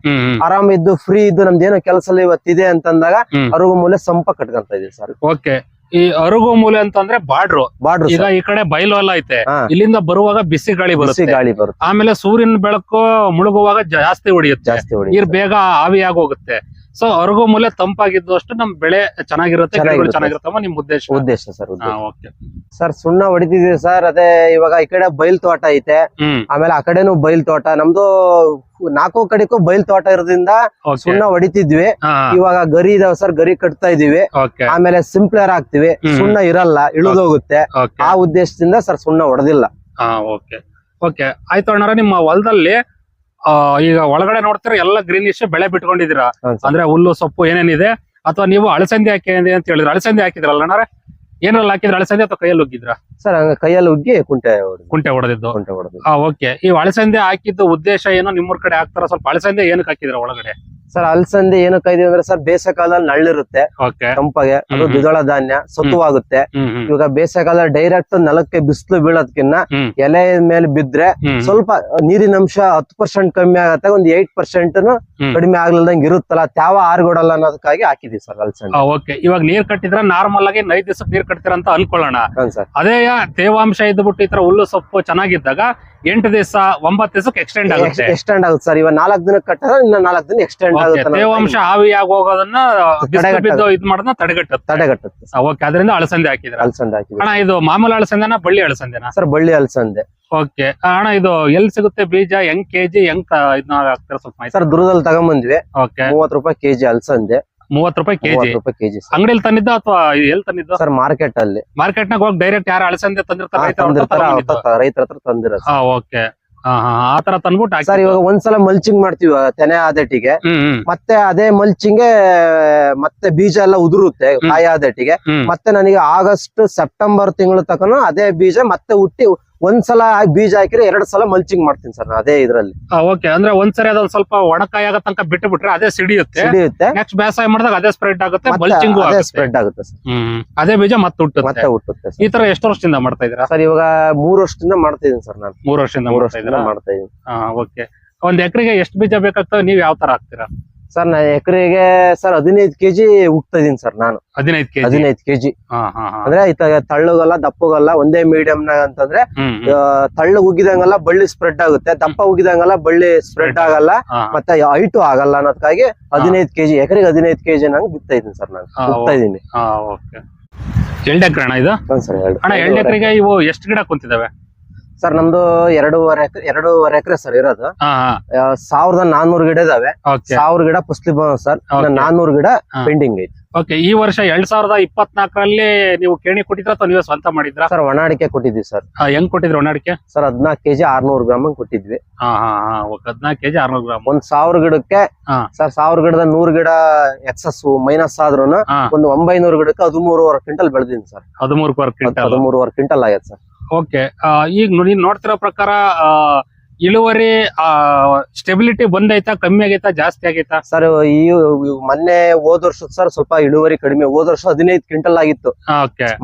S2: ಆರಾಮ್ ಇದ್ದು ಫ್ರೀ ಇದ್ದು ನಮ್ದೇನೋ ಕೆಲಸ ಇವತ್ತಿದೆ ಅಂತಂದಾಗ
S1: ಅರಗು
S2: ಅರುಗು ಮೂಲೆ ಸಂಪ ಕಟ್ಕೊಂತ ಇದೀವಿ ಸರ್
S1: ಓಕೆ ಈ ಅರುಗು ಮೂಲೆ ಅಂತಂದ್ರೆ ಬಾಡ್ರು.
S2: ಬಾಡ್ರು
S1: ಈಗ ಈ ಕಡೆ ಬಯಲು ಎಲ್ಲ ಐತೆ.
S2: ಹಾ.
S1: ಇಲ್ಲಿಂದ ಬರುವಾಗ ಬಿಸಿ ಗಾಳಿ
S2: ಬಿಸಿ
S1: ಬರುತ್ತೆ
S2: ಗಾಳಿ ಬರುತ್ತೆ.
S1: ಆಮೇಲೆ ಸೂರ್ಯನ ಬೆಳಕು ಮುಳುಗುವಾಗ ಜಾಸ್ತಿ ಹೊಡಿಯುತ್ತೆ.
S2: ಜಾಸ್ತಿ ಹೊಡಿ
S1: ನೀರ್ ಬೇಗ ಆವಿಯಾಗಿ ಹೋಗುತ್ತೆ ಸೊ ಅವ್ರಿಗೂ ಮೂಲೆ ತಂಪಾಗಿದ್ದು ಅಷ್ಟು ನಮ್ ಬೆಳೆ ಚೆನ್ನಾಗಿರುತ್ತೆ ಗಿಡಗಳು
S2: ಚೆನ್ನಾಗಿರುತ್ತೆ.
S1: ಚೆನ್ನಾಗಿರುತ್ತಮ್ಮ ನಿಮ್ ಉದ್ದೇಶ.
S2: ಉದ್ದೇಶ ಸರ್
S1: ಹಾ, ಓಕೆ
S2: ಸರ್ ಸುಣ್ಣ ಹೊಡಿತಿದೀವಿ ಸರ್ ಅದೇ ಇವಾಗ ಈ ಕಡೆ ಬೈಲ್ ತೋಟ ಐತೆ.
S1: ಹ್ಮ್.
S2: ಆಮೇಲೆ ಆ ಕಡೆನೂ ಬೈಲ್ ತೋಟ ನಮ್ದು ನಾಲ್ಕು ಕಡೆಗೂ ಬೈಲ್ ತೋಟ ಇರೋದ್ರಿಂದ ಸುಣ್ಣ ಹೊಡಿತಿದ್ವಿ.
S1: ಹಾ.
S2: ಇವಾಗ ಗರಿ ಇದಾವೆ ಸರ್ ಗರಿ ಕಟ್ತಾ ಇದೀವಿ.
S1: ಓಕೆ
S2: ಆಮೇಲೆ ಸಿಂಪ್ಲರ್ ಹಾಕ್ತಿವಿ.
S1: ಹ್ಮ್.
S2: ಸುಣ್ಣ ಇರಲ್ಲ ಇಳಿದೋಗುತ್ತೆ.
S1: ಓಕೆ
S2: ಆ ಉದ್ದೇಶದಿಂದ ಸರ್ ಸುಣ್ಣ ಹೊಡೆದಿಲ್ಲ.
S1: ಹಾ ಓಕೆ ಓಕೆ ಆಯ್ತು ಅಣ್ಣಾರ ನಿಮ್ಮ ಹೊಲದಲ್ಲಿ ಈಗ ಒಳಗಡೆ ನೋಡ್ತೀರಾ ಎಲ್ಲ ಗ್ರೀನಿಶ್ ಬೆಳೆ ಬಿಟ್ಕೊಂಡಿದ್ದೀರಾ? ಅಂದ್ರೆ ಹುಲ್ಲು ಸೊಪ್ಪು ಏನೇನಿದೆ? ಅಥವಾ ನೀವು ಅಳಸಂದಿ ಹಾಕಿದೆ ಅಂತ ಹೇಳಿದ್ರೆ ಅಳಸಂದಿ ಹಾಕಿದ್ರಲ್ಲ ಏನಲ್ಲ ಏನಲ್ಲಿ ಹಾಕಿದ್ರೆ? ಅಳಸಂದಿ ಅಥವಾ ಕೈಯಲ್ಲಿ ಉಗ್ಗಿದ್ರ?
S2: ಸರ್ ಕೈಯಲ್ಲಿ ಉಗ್ಗಿ ಕುಂಟೆ
S1: ಕುಂಟೆ ಹೊಡೆದಿದ್ದು.
S2: ಕುಂಟೆ
S1: ಹೊಡೆದಿದ್ದು ಓಕೆ ಈ ಅಳಸಂದೆ ಹಾಕಿದ್ದು ಉದ್ದೇಶ ಏನೋ? ನಿಮ್ಮ ಕಡೆ ಹಾಕ್ತಾರ? ಸ್ವಲ್ಪ ಅಳಸಂದೆ ಏನಕ್ಕೆ ಹಾಕಿದ್ರ ಒಳಗಡೆ?
S2: ಸರ್ ಅಲ್ಸಂದಿ ಏನು ಕೈದೀವಿ ಅಂದ್ರೆ ಸರ್ ಬೇಸಿಗೆ ಕಾಲದಲ್ಲಿ ನಳ್ಳಿರುತ್ತೆ ತಂಪಾಗೆ. ಅದು. ದ್ವಿದಳ ಧಾನ್ಯ ಸತ್ವಾಗುತ್ತೆ ಇವಾಗ ಬೇಸಿಗೆ ಕಾಲ ಡೈರೆಕ್ಟ್ ನೆಲಕ್ಕೆ ಬಿಸಿಲು ಬೀಳೋದ್ಕಿನ್ನ ಎಲೆ ಮೇಲೆ ಬಿದ್ರೆ ಸ್ವಲ್ಪ ನೀರಿನ ಅಂಶ ಹತ್ತು ಪರ್ಸೆಂಟ್ ಕಮ್ಮಿ ಆಗತ್ತೆ ಒಂದ್ ಏಟ್ ಪರ್ಸೆಂಟ್ ಕಡಿಮೆ ಆಗ್ಲಿಲ್ದಂಗೆ ಇರುತ್ತಲ್ಲ ತ್ಯಾವ ಆರ್ಗೊಡಲ್ಲ ಅನ್ನೋದಕ್ಕಾಗಿ ಹಾಕಿದೀವಿ ಸರ್ ಅಲ್ಸಂದಿ.
S1: ಓಕೆ ಇವಾಗ ನೀರ್ ಕಟ್ಟಿದ್ರೆ ನಾರ್ಮಲ್ ಆಗಿ ನೈದ್ ದಿವಸ ನೀರ್ ಕಟ್ತೀರ ಅಂತ ಅನ್ಕೊಳ್ಳೋಣ.
S2: ಸರ್.
S1: ಅದೇ ತೇವಾಂಶ ಇದ್ಬಿಟ್ಟು ಈ ತರ ಹುಲ್ಲು ಸೊಪ್ಪು ಚೆನ್ನಾಗಿದ್ದಾಗ ಎಂಟು ದಿವಸ ಒಂಬತ್ತು ದಿವಸಕ್ಕೆ ಎಕ್ಸ್ಟೆಂಡ್ ಆಗುತ್ತೆ.
S2: ಎಕ್ಸ್ಟೆಂಡ್ ಆಗುತ್ತೆ ಸರ್. ಇವಾಗ ನಾಲ್ಕು ದಿನ ಕಟ್ಟದ ಇನ್ನ ನಾಲ್ಕು ದಿನ ಎಕ್ಸ್ಟೆಂಡ್ ಆಗುತ್ತೆ
S1: ತೇವಾಂಶ ಆವಿಯಾಗಿ ಹೋಗೋದನ್ನ ಬಿದ್ದು ಇದ್ ಮಾಡೋದನ್ನ ತಡೆಗಟ್ಟುತ್ತೆ.
S2: ತಡೆಗಟ್ಟುತ್ತೆ.
S1: ಓಕೆ ಅದರಿಂದ ಅಳಸಂದೆ ಹಾಕಿದ್ರೆ
S2: ಅಳಸಂದೆ ಹಾಕಿದ್ರೆ
S1: ಅಣ್ಣ ಇದು ಮಾಮೂಲಿ ಅಳಸಂದೆನಾ ಬಳ್ಳಿ ಅಳಸಂದೆನಾ?
S2: ಸರ್ ಬಳ್ಳಿ ಅಳಸಂದೆ.
S1: ಓಕೆ ಅಣ್ಣ ಇದು ಎಲ್ಲಿ ಸಿಗುತ್ತೆ ಬೀಜ? ಹೆಂಗ್ ಕೆಜಿ ಹೆಂಗ್ ಇದ್ನ ಇದನ್ನ ಹಾಕ್ತೀರಾ ಸ್ವಲ್ಪ
S2: ಸರ್ ದುರ್ಗದಲ್ಲಿ ತಗೊಂಬಂದ್ವಿ.
S1: ಓಕೆ
S2: ಮೂವತ್ ರೂಪಾಯಿ ಕೆಜಿ ಅಲ್ಸಂದೆ
S1: ಮೂವತ್ ರೂಪಾಯಿ ಕೆಜಿ.
S2: ರೂಪಾಯಿ ಕೆಜಿ ಅಂಗಡಿಯಲ್ಲಿ
S1: ಅಂಗಡಿಲಿ ತಂದಿದ್ದ ಅಥವಾ ಎಲ್ಲಿ ತಂದಿದ್ದ?
S2: ಸರ್ ಮಾರ್ಕೆಟ್ ಅಲ್ಲಿ.
S1: ಮಾರ್ಕೆಟ್ ನಾಗ ಹೋಗಿ ಡೈರೆಕ್ಟ್ ಯಾರು ಅಳಸಂದೆ ತಂದಿರ್ತಾರೆ?
S2: ರೈತರ ಹತ್ರ ತಂದಿರ
S1: ಓಕೆ. ಆತರ ಹಾ ಆ ತರ ತಂದ್ಬಿಟ್ಟು
S2: ಸರ್ ಇವಾಗ ಒಂದ್ಸಲ ಮಲ್ಚಿಂಗ್ ಮಾಡ್ತೀವಿ ತೆನೆ ಆದಟ್ಟಿಗೆ. ಮತ್ತೆ ಅದೇ ಮಲ್ಚಿಂಗ್ ಮತ್ತೆ ಬೀಜ ಎಲ್ಲ ಉದುರುತ್ತೆ. ಕಾಯಿ ಆದಟ್ಟಿಗೆ. ಮತ್ತೆ ನನಗೆ ಆಗಸ್ಟ್ ಸೆಪ್ಟೆಂಬರ್ ತಿಂಗಳು ತಕನು ಅದೇ ಬೀಜ ಮತ್ತೆ ಹುಟ್ಟಿ ಒಂದ್ಸಲ ಬೀಜ ಹಾಕಿದ್ರೆ ಎರಡ್ ಸಲ ಮಲ್ಚಿಂಗ್ ಮಾಡ್ತೀನಿ ಸರ್ ಅದೇ ಇದ್ರಲ್ಲಿ.
S1: ಓಕೆ ಅಂದ್ರೆ ಒಂದ್ಸರಿ ಅದೊಂದ್ ಸ್ವಲ್ಪ ಒಣಕಾಯಿ ಆಗ ತನಕ ಬಿಟ್ಟು ಬಿಟ್ರೆ ಅದೇ ಸಿಡಿಯುತ್ತೆ.
S2: ಸಿಡಿಯುತ್ತೆ.
S1: ನೆಕ್ಸ್ಟ್ ಬೇಸಾಯ ಮಾಡಿದಾಗ ಅದೇ ಸ್ಪ್ರೆಡ್ ಆಗುತ್ತೆ ಮಲ್ಚಿಂಗ್
S2: ಅದೇ ಸ್ಪ್ರೆಡ್ ಆಗುತ್ತೆ ಸರ್
S1: ಹ್ಮ್ ಅದೇ ಬೀಜ ಮತ್ತೆ ಹುಟ್ಟುತ್ತೆ.
S2: ಮತ್ತೆ ಹುಟ್ಟುತ್ತೆ
S1: ಈ ತರ ಎಷ್ಟು ವರ್ಷದಿಂದ ಮಾಡ್ತಾ ಇದೀರಾ
S2: ಸರ್ ಇವಾಗ ಮೂರು ವರ್ಷದಿಂದ ಮಾಡ್ತಾ ಇದ್ದೀನಿ ಸರ್ ನಾನು.
S1: ಮೂರು ವರ್ಷದಿಂದ
S2: ಮೂರು
S1: ಮಾಡ್ತಾ
S2: ವರ್ಷದಿಂದ ಮಾಡ್ತಾ ಇದೀನಿ.
S1: ಹಾ ಓಕೆ ಒಂದ್ ಎಕರೆಗೆ ಎಷ್ಟು ಬೀಜ ಬೇಕಾಗ್ತವೆ? ನೀವ್ ಯಾವ ತರ ಹಾಕ್ತೀರಾ?
S2: ಸರ್ ನಾ ಎಕರೆಗೆ ಸರ್ ಹದಿನೈದು ಕೆಜಿ ಉಗ್ತಾ ಇದೀನಿ ಸರ್ ನಾನು.
S1: ಹದಿನೈದು ಕೆಜಿ?
S2: ಹದಿನೈದು ಕೆಜಿ. ಅಂದ್ರೆ ಇತ್ತ ತಳ್ಳಗಲ್ಲ ದಪ್ಪಗಲ್ಲ ಒಂದೇ ಮೀಡಿಯಂ ನಾಗ ಅಂತಂದ್ರೆ ತಳ್ಳ ಉಗಿದಂಗಲ್ಲ ಬಳ್ಳಿ ಸ್ಪ್ರೆಡ್ ಆಗುತ್ತೆ. ದಪ್ಪ ಉಗಿದಂಗಲ್ಲ ಬಳ್ಳಿ ಸ್ಪ್ರೆಡ್ ಆಗಲ್ಲ. ಮತ್ತೆ ಹೈಟು ಆಗಲ್ಲ ಅನ್ನೋದಕ್ಕಾಗಿ ಹದಿನೈದು ಕೆಜಿ ಎಕರೆಗೆ ಹದಿನೈದು ಕೆಜಿ ನಂಗೆ ಬಿತ್ತಾ ಇದೀನಿ ಸರ್ ನಾನು. ಹುಟ್ತಾ ಇದೀನಿ.
S1: ಎರಡು ಎಕರೆ ಅಣ್ಣ ಇದು?
S2: ಸರ್ ಎರಡು
S1: ಅಣ್ಣ ಎರಡು ಎಕರೆಗೆ ಇವು ಎಷ್ಟು ಗಿಡ ಕುಂತಿದಾವೆ?
S2: ಸರ್ ನಮ್ದು ಎರಡೂವರೆ ಎಕರೆ ಎರಡೂವರೆ ಎಕರೆ ಸರ್ ಇರೋದು.
S1: ಹಾ
S2: ಸಾವಿರದ ನಾನ್ನೂರು ಗಿಡ ಇದಾವೆ.
S1: ಓಕೆ.
S2: ಸಾವಿರ ಗಿಡ ಪುಸ್ಲಿ ಬಂದ ಸರ್ ಇನ್ನ
S1: Okay.
S2: ನಾನ್ನೂರು ಗಿಡ
S1: ಹಾ.
S2: ಪೆಂಡಿಂಗ್ ಐತಿ.
S1: ಓಕೆ ಈ ವರ್ಷ ಎರಡ್ ಸಾವಿರದ ಇಪ್ಪತ್ನಾಲ್ಕರಲ್ಲಿ ನೀವು ಕೇಣಿ ಕೊಟ್ಟಿದ್ರ ಅಥವಾ ನೀವೇ ಸ್ವಂತ ಮಾಡಿದ್ರ?
S2: ಸರ್ ಒಣ ಅಡಿಕೆ ಕೊಟ್ಟಿದ್ವಿ ಸರ್.
S1: ಹೆಂಗ್ ಕೊಟ್ಟಿದ್ರಿ ಒಣಾಡಿಕೆ
S2: ಸರ್ ಹದ್ನಾಲ್ಕು ಕೆಜಿ ಆರ್ನೂರು ಗ್ರಾಮ್ ಹಂಗ್ ಕೊಟ್ಟಿದ್ವಿ.
S1: ಹಾ ಹಾ ಹಾ ಹದಿನಾಲ್ಕು ಕೆಜಿ ಆರ್ನೂರು ಗ್ರಾಮ್.
S2: ಒಂದ್ ಸಾವಿರ ಗಿಡಕ್ಕೆ
S1: ಹಾ.
S2: ಸರ್ ಸಾವಿರ ಗಿಡದ ನೂರ್ ಗಿಡ ಎಕ್ಸಸ್ ಮೈನಸ್ ಆದ್ರೂ
S1: ಹಾ.
S2: ಒಂದು ಒಂಬೈನೂರು ಗಿಡಕ್ಕೆ ಹದಿಮೂರುವರೆ ಕ್ವಿಂಟಲ್ ಬೆಳೆದಿನಿ ಸರ್.
S1: ಹದಿಮೂರು ಪರ್ ಕ್ವಿಂಟಲ್.
S2: ಹದಿಮೂರುವರೆ ಕ್ವಿಂಟಲ್ ಆಗೈತೆ ಸರ್.
S1: ಓಕೆ. ಈಗ ನೀನ್ ನೋಡ್ತಿರೋ ಪ್ರಕಾರ ಇಳುವರಿ ಸ್ಟೆಬಿಲಿಟಿ ಬಂದೈತಾ ಕಮ್ಮಿ ಆಗೈತಾ ಜಾಸ್ತಿ ಆಗೈತಾ?
S2: ಸರ್ ಈ ಮೊನ್ನೆ ಹೋದ್ ವರ್ಷದ ಸರ್ ಸ್ವಲ್ಪ ಇಳುವರಿ ಕಡಿಮೆ. ಹೋದ್ ವರ್ಷ ಹದಿನೈದು ಕ್ವಿಂಟಲ್ ಆಗಿತ್ತು.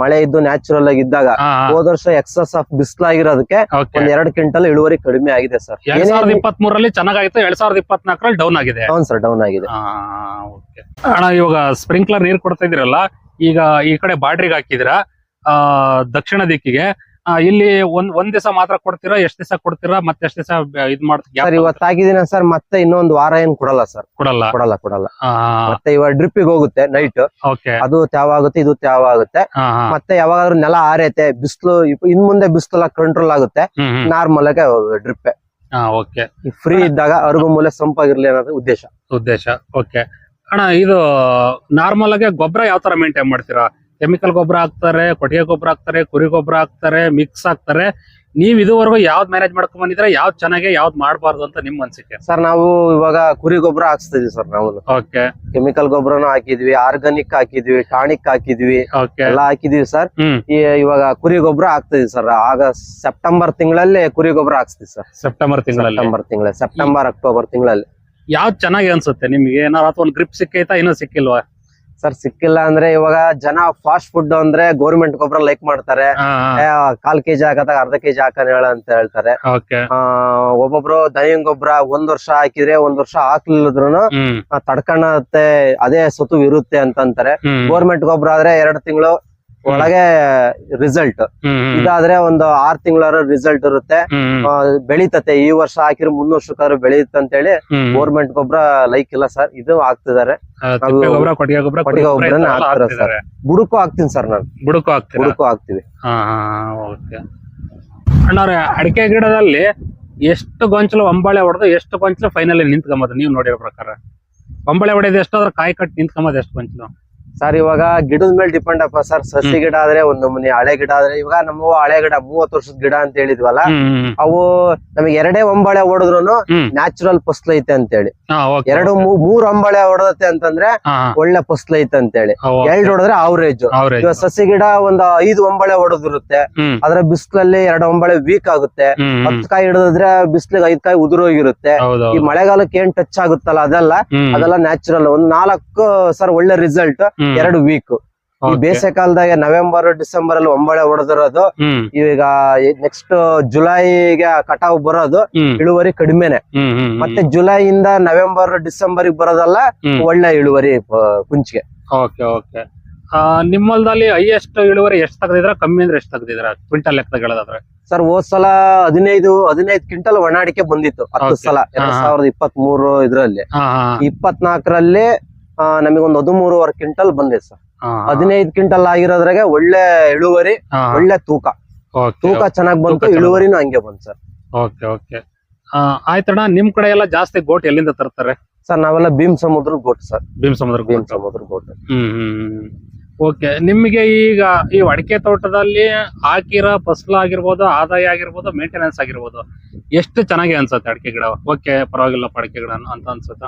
S2: ಮಳೆ ಇದ್ದು ನ್ಯಾಚುರಲ್ ಆಗಿ ಇದ್ದಾಗ. ಹೋದ್ ವರ್ಷ ಎಕ್ಸಸ್ ಆಫ್ ಬಿಸಿಲಾಗಿರೋದಕ್ಕೆ
S1: ಆಗಿರೋದಕ್ಕೆ
S2: ಒಂದ್ ಎರಡ್ ಕ್ವಿಂಟಲ್ ಇಳುವರಿ ಕಡಿಮೆ ಆಗಿದೆ ಸರ್.
S1: ಎರಡ್ ಸಾವಿರದ ಇಪ್ಪತ್ತ್ ಮೂರಲ್ಲಿ ಚೆನ್ನಾಗಾಯ್ತು ಎರಡ್ ಸಾವಿರದ ಇಪ್ಪತ್ನಾಲ್ಕರಲ್ಲಿ ಡೌನ್ ಆಗಿದೆ.
S2: ಡೌನ್ ಸರ್ ಡೌನ್ ಆಗಿದೆ.
S1: ಅಣ್ಣ ಇವಾಗ ಸ್ಪ್ರಿಂಕ್ಲರ್ ನೀರ್ ಕೊಡ್ತಾ ಇದ್ರಲ್ಲ ಈಗ ಈ ಕಡೆ ಬಾಡ್ರಿಗೆ ಹಾಕಿದಿರ ಆ ದಕ್ಷಿಣ ದಿಕ್ಕಿಗೆ. ಇಲ್ಲಿ ಒಂದ್ ಒಂದ್ ದಿವಸ ಮಾತ್ರ ಕೊಡ್ತೀರಾ ಎಷ್ಟ್ ದಿವಸ ಕೊಡ್ತೀರಾ ಮತ್ತೆ ಎಷ್ಟ್ ದಿವಸ ಇದ್
S2: ಸರ್
S1: ಮಾಡ್ತೀರಾ
S2: ಇವತ್ತು ಸರ್ ಮತ್ತೆ ಇನ್ನೊಂದ್ ವಾರ ಏನ್ ಕೊಡಲ್ಲ ಸರ್.
S1: ಕೊಡಲ್ಲ?
S2: ಕೊಡಲ್ಲ ಕೊಡಲ್ಲ. ಮತ್ತೆ ಇವಾಗ ಡ್ರಿಪ್ಪಿಗೆ ಹೋಗುತ್ತೆ ನೈಟ್
S1: ಓಕೆ
S2: ಅದು ತ್ಯಾವ ಆಗುತ್ತೆ ಇದು ತ್ಯಾವ ಆಗುತ್ತೆ. ಮತ್ತೆ ಯಾವಾಗಾದ್ರೂ ನೆಲ ಆರೈತೆ ಬಿಸಿಲು ಇನ್ ಮುಂದೆ ಬಿಸಿಲೆಲ್ಲ ಕಂಟ್ರೋಲ್ ಆಗುತ್ತೆ ನಾರ್ಮಲ್ ಆಗಿ ಡ್ರಿಪ್
S1: ಓಕೆ
S2: ಫ್ರೀ ಇದ್ದಾಗ ಅರುಗು ಮೂಲೆ ಸಂಪಾಗಿರ್ಲಿ ಅನ್ನೋದು ಉದ್ದೇಶ.
S1: ಉದ್ದೇಶ ಓಕೆ ಅಣ್ಣ ಇದು ನಾರ್ಮಲ್ ಆಗಿ ಗೊಬ್ಬರ ಯಾವ ತರ ಮೇಂಟೈನ್ ಮಾಡ್ತೀರಾ? ಕೆಮಿಕಲ್ ಗೊಬ್ಬರ ಹಾಕ್ತಾರೆ ಕೊಟ್ಟಿಗೆ ಗೊಬ್ಬರ ಹಾಕ್ತಾರೆ ಕುರಿ ಗೊಬ್ಬರ ಹಾಕ್ತಾರೆ ಮಿಕ್ಸ್ ಹಾಕ್ತಾರೆ. ನೀವ್ ಇದುವರೆಗೂ ಯಾವ್ದ್ ಮ್ಯಾನೇಜ್ ಮಾಡ್ಕೊಂಡ್ ಬಂದಿದ್ರೆ ಯಾವ್ದ್ ಚೆನ್ನಾಗಿ ಯಾವ್ದ್ ಮಾಡಬಾರ್ದು ಅಂತ ನಿಮ್ ಅನ್ಸಿಕೆ?
S2: ಸರ್ ನಾವು ಇವಾಗ ಕುರಿ ಗೊಬ್ಬರ ಹಾಕ್ಸ್ತಿದ್ವಿ ಸರ್ ನಾವು.
S1: ಓಕೆ.
S2: ಕೆಮಿಕಲ್ ಗೊಬ್ಬರನು ಹಾಕಿದ್ವಿ ಆರ್ಗಾನಿಕ್ ಹಾಕಿದ್ವಿ ಟಾನಿಕ್ ಹಾಕಿದ್ವಿ
S1: ಓಕೆ.
S2: ಎಲ್ಲ ಹಾಕಿದ್ವಿ ಸರ್.
S1: ಹ್ಮ್.
S2: ಇವಾಗ ಕುರಿ ಗೊಬ್ಬರ ಹಾಕ್ತಿದ್ವಿ ಸರ್. ಆಗ ಸೆಪ್ಟೆಂಬರ್ ತಿಂಗಳಲ್ಲಿ ಕುರಿ ಗೊಬ್ಬರ ಹಾಕ್ಸ್ತೀವಿ ಸರ್.
S1: ಸೆಪ್ಟೆಂಬರ್ ತಿಂಗಳಲ್ಲಿ?
S2: ಸೆಪ್ಟೆಂಬರ್ ತಿಂಗಳ ಸೆಪ್ಟೆಂಬರ್ ಅಕ್ಟೋಬರ್ ತಿಂಗಳಲ್ಲಿ.
S1: ಯಾವ್ದು ಚೆನ್ನಾಗಿ ಅನ್ಸುತ್ತೆ? ನಿಮ್ಗೆ ಏನಾರ ಅಥವಾ ಒಂದ್ ಗ್ರಿಪ್ ಸಿಕ್ಕೈತಾ ಇನ್ನೂ ಸಿಕ್ಕಿಲ್ವಾ?
S2: ಸರ್ ಸಿಕ್ಕಿಲ್ಲ ಅಂದ್ರೆ ಇವಾಗ ಜನ ಫಾಸ್ಟ್ ಫುಡ್ ಅಂದ್ರೆ ಗೋರ್ಮೆಂಟ್ ಗೊಬ್ಬರ ಲೈಕ್ ಮಾಡ್ತಾರೆ. ಕಾಲ್ ಕೆಜಿ ಹಾಕದಾಗ ಅರ್ಧ ಕೆಜಿ ಹಾಕೋಣ ಹೇಳ ಅಂತ ಹೇಳ್ತಾರೆ. ಒಬ್ಬೊಬ್ರು ದನಿಯನ್ ಗೊಬ್ಬರ ಒಂದ್ ವರ್ಷ ಹಾಕಿದ್ರೆ ಒಂದ್ ವರ್ಷ ಹಾಕ್ಲಿಲ್ಲದ್ರು ತಡ್ಕಣತ್ತೆ ಅದೇ ಸತು ಇರುತ್ತೆ ಅಂತಂತಾರೆ
S1: ಅಂತಾರೆ
S2: ಗೌರ್ಮೆಂಟ್ ಗೊಬ್ಬರ ಆದ್ರೆ ಎರಡ್ ತಿಂಗಳು ಒಳಗೆ ರಿಸಲ್ಟ್ ಇದಾದ್ರೆ ಒಂದು ಆರ್ ತಿಂಗಳ ರಿಸಲ್ಟ್ ಇರುತ್ತೆ. ಬೆಳೀತತೆ. ಈ ವರ್ಷ ಹಾಕಿರೋ ಮುಂದ್ ವರ್ಷಕ್ಕಾದ್ರೂ ಬೆಳೆಯುತ್ತೆ ಅಂತ ಹೇಳಿ ಗೋರ್ಮೆಂಟ್ ಗೊಬ್ಬರ ಲೈಕ್ ಇಲ್ಲ ಸರ್ ಇದು ಹಾಕ್ತಿದ್ದಾರೆ.
S1: ಬುಡುಕು.
S2: ಬುಡಕ್ಕೂ ಹಾಕ್ತೀನಿ ಸರ್ ನಾನು.
S1: ಬುಡಕು ಹಾಕ್ತೀರಾ?
S2: ಬುಡಕ್ಕೂ ಹಾಕ್ತಿವಿ.
S1: ಅಣ್ಣವ್ರೆ ಅಡಿಕೆ ಗಿಡದಲ್ಲಿ ಎಷ್ಟು ಗೊಂಚಲು ಒಂಬಾಳೆ ಹೊಡೆದು ಎಷ್ಟು ಗೊಂಚಲು ಫೈನಲ್ ನಿಂತ್ಕೊಂಬೋದು? ನೀವು ನೋಡಿರೋ ಪ್ರಕಾರ. ಒಂಬಳೆ ಹೊಡೆಯೋದು ಎಷ್ಟು ಅದ್ರ ಕಾಯಿ ಕಟ್ಟಿ ನಿಂತ್ಕೊಂಬೋದು ಎಷ್ಟು ಗೊಂಚಲು?
S2: ಸರ್ ಇವಾಗ ಗಿಡದ ಮೇಲೆ ಡಿಪೆಂಡ್ ಅಪ್ಪ ಸರ್ ಸಸಿ ಗಿಡ ಆದ್ರೆ ಒಂದು ನಮೂನಿ ಹಳೆ ಗಿಡ ಆದ್ರೆ ಇವಾಗ ನಮ್ಮ ಹಳೆ ಗಿಡ ಮೂವತ್ ವರ್ಷದ ಗಿಡ ಅಂತ ಹೇಳಿದ್ವಲ್ಲ ಅವು ನಮಗೆ ಎರಡೇ ಒಂಬಳೆ ಹೊಡೆದ್ರು ನ್ಯಾಚುರಲ್ ಫಸ್ಲ್ ಐತೆ ಅಂತೇಳಿ.
S1: ಹೇಳಿ
S2: ಎರಡು ಮೂರ್ ಅಂಬಳೆ ಹೊಡೆದತ್ತೆ ಅಂತಂದ್ರೆ ಒಳ್ಳೆ ಫಸ್ಲ್ ಐತೆ ಅಂತೇಳಿ
S1: ಹೇಳಿ
S2: ಎರಡ್ ಹೊಡೆದ್ರೆ ಅವರೇಜ್ ಇವಾಗ ಸಸಿ ಗಿಡ ಒಂದು ಐದು ಒಂಬಳೆ ಹೊಡೆದಿರುತ್ತೆ ಅದ್ರ ಬಿಸ್ಲಲ್ಲಿ ಎರಡು ಒಂಬಳೆ ವೀಕ್ ಆಗುತ್ತೆ. ಹತ್ತು ಕಾಯಿ ಹಿಡಿದ್ರೆ ಬಿಸ್ಲಿಗೆ ಐದ್ ಕಾಯಿ ಉದುರೋಗಿರುತ್ತೆ. ಈ ಮಳೆಗಾಲಕ್ಕೆ ಏನ್ ಟಚ್ ಆಗುತ್ತಲ್ಲ ಅದೆಲ್ಲ ಅದೆಲ್ಲ ನ್ಯಾಚುರಲ್ ಒಂದ್ ನಾಲ್ಕು ಸರ್ ಒಳ್ಳೆ ರಿಸಲ್ಟ್. ಎರಡು ವೀಕ್ ಈ. ಬೇಸಿಗೆ ಕಾಲದಾಗ ನವೆಂಬರ್ ಡಿಸೆಂಬರ್ ಅಲ್ಲಿ ಒಂಬಳೆ ಹೊಡೆದಿರೋದು ಈಗ ನೆಕ್ಸ್ಟ್ ಜುಲೈಗೆ ಕಟಾವ್ ಬರೋದು. ಇಳುವರಿ ಕಡಿಮೆನೆ. ಮತ್ತೆ ಜುಲೈ ಇಂದ ನವೆಂಬರ್ ಡಿಸೆಂಬರ್ ಬರೋದಲ್ಲ ಒಳ್ಳೆ ಇಳುವರಿ ಕುಂಚಿಗೆ.
S1: ಓಕೆ ಓಕೆ ಹೈಯೆಸ್ಟ್ ಇಳುವರಿ ಎಷ್ಟು ತೆಗ್ದಿದ್ರ ಕಮ್ಮಿ ಅಂದ್ರೆ ಎಷ್ಟು ತೆಗ್ದಿದ್ರ ಕ್ವಿಂಟಲ್ ಲೆಕ್ಕದಾಗ ಹೇಳೋದಾದ್ರೆ
S2: ಸರ್ ಹೋದ್ ಸಲ ಹದಿನೈದು ಹದಿನೈದು ಕ್ವಿಂಟಲ್ ಒಣ ಅಡಿಕೆ ಬಂದಿತ್ತು. ಹತ್ತು. ಸಲ. ಎರಡ್. ಸಾವಿರದ ಇಪ್ಪತ್ತ್ ಮೂರು ಇದ್ರಲ್ಲಿ ಇಪ್ಪತ್ನಾಲ್ಕರಲ್ಲಿ ನಮಗೊಂದು ಹದಿಮೂರುವರೆ ಕ್ವಿಂಟಲ್ ಬಂದಿದೆ ಸರ್. ಹದಿನೈದು ಕ್ವಿಂಟಲ್ ಆಗಿರೋದ್ರಾಗೆ ಒಳ್ಳೆ ಇಳುವರಿ ಒಳ್ಳೆ ತೂಕ. ತೂಕ ಚೆನ್ನಾಗ್ ಬಂತು ಇಳುವರಿನು ಹಂಗೆ ಬಂತು ಸರ್.
S1: Okay okay. ಆಯ್ತಣ್ಣ ನಿಮ್ ಕಡೆ ಎಲ್ಲ ಜಾಸ್ತಿ ಗೋಟ್ ಎಲ್ಲಿಂದ ತರ್ತಾರೆ?
S2: ಸರ್ ನಾವೆಲ್ಲ ಭೀಮ್ ಸಮುದ್ರ ಗೋಟ್ ಸರ್.
S1: ಭೀಮ್ ಸಮುದ್ರ
S2: ಭೀಮ್ ಸಮುದ್ರ ಗೋಟ್.
S1: ಹ್ಮ್ ಓಕೆ ನಿಮಗೆ ಈಗ ಈ ಅಡಿಕೆ ತೋಟದಲ್ಲಿ ಹಾಕಿರೋ ಫಸಲು ಆಗಿರ್ಬೋದು ಆದಾಯ ಆಗಿರ್ಬೋದು ಮೇಂಟೆನೆನ್ಸ್ ಆಗಿರ್ಬೋದು ಎಷ್ಟು ಚೆನ್ನಾಗಿ ಅನ್ಸುತ್ತೆ ಅಡಿಕೆ ಗಿಡ? ಓಕೆ ಪರವಾಗಿಲ್ಲಪ್ಪ ಅಡಿಕೆ ಗಿಡ ಅಂತ ಅನ್ಸುತ್ತ?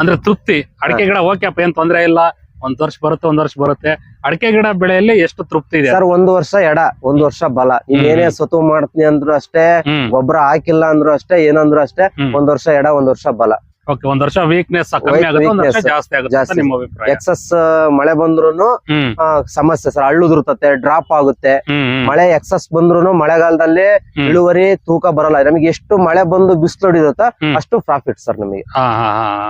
S1: ಅಂದ್ರೆ ತೃಪ್ತಿ. ಅಡಿಕೆ ಗಿಡ ಓಕೆ ಅಪ್ಪ ಏನ್ ತೊಂದ್ರೆ ಇಲ್ಲ. ಒಂದ್ ವರ್ಷ ಬರುತ್ತೆ ಒಂದ್ ವರ್ಷ ಬರುತ್ತೆ. ಅಡಿಕೆ ಗಿಡ ಬೆಳೆಯಲ್ಲಿ ಎಷ್ಟು ತೃಪ್ತಿ ಇದೆ?
S2: ಸರ್ ಒಂದ್ ವರ್ಷ ಎಡ ಒಂದ್ ವರ್ಷ ಬಲ. ಏನೇ ಸತು ಮಾಡ್ತೀನಿ ಅಂದ್ರು ಅಷ್ಟೇ ಗೊಬ್ಬರ ಹಾಕಿಲ್ಲ ಅಂದ್ರು ಅಷ್ಟೇ ಏನಂದ್ರು ಅಷ್ಟೇ. ಒಂದ್ ವರ್ಷ ಎಡ ಒಂದ್ ವರ್ಷ ಬಲ.
S1: ಓಕೆ ಒಂದ್ ವರ್ಷ ವೀಕ್ನೆಸ್ ಕಮ್ಮಿ ಆಗುತ್ತೆ ಒಂದ್ ವರ್ಷ ಜಾಸ್ತಿ ಆಗುತ್ತೆ ಅಂತ ನಿಮ್ಮ ಅಭಿಪ್ರಾಯ.
S2: ಎಕ್ಸಸ್ ಮಳೆ ಬಂದ್ರು ಸಮಸ್ಯೆ ಸರ್ ಹಳ್ಳುದಿರ್ತತೆ ಡ್ರಾಪ್ ಆಗುತ್ತೆ. ಮಳೆ ಎಕ್ಸಸ್ ಬಂದ್ರು ಮಳೆಗಾಲದಲ್ಲಿ ಇಳುವರಿ ತೂಕ ಬರಲ್ಲ. ನಮಗೆ ಎಷ್ಟು ಮಳೆ ಬಂದು ಬಿಸಿಲು ಹೊಡಿದತ್ತ ಅಷ್ಟು ಪ್ರಾಫಿಟ್ ಸರ್ ನಮಗೆ.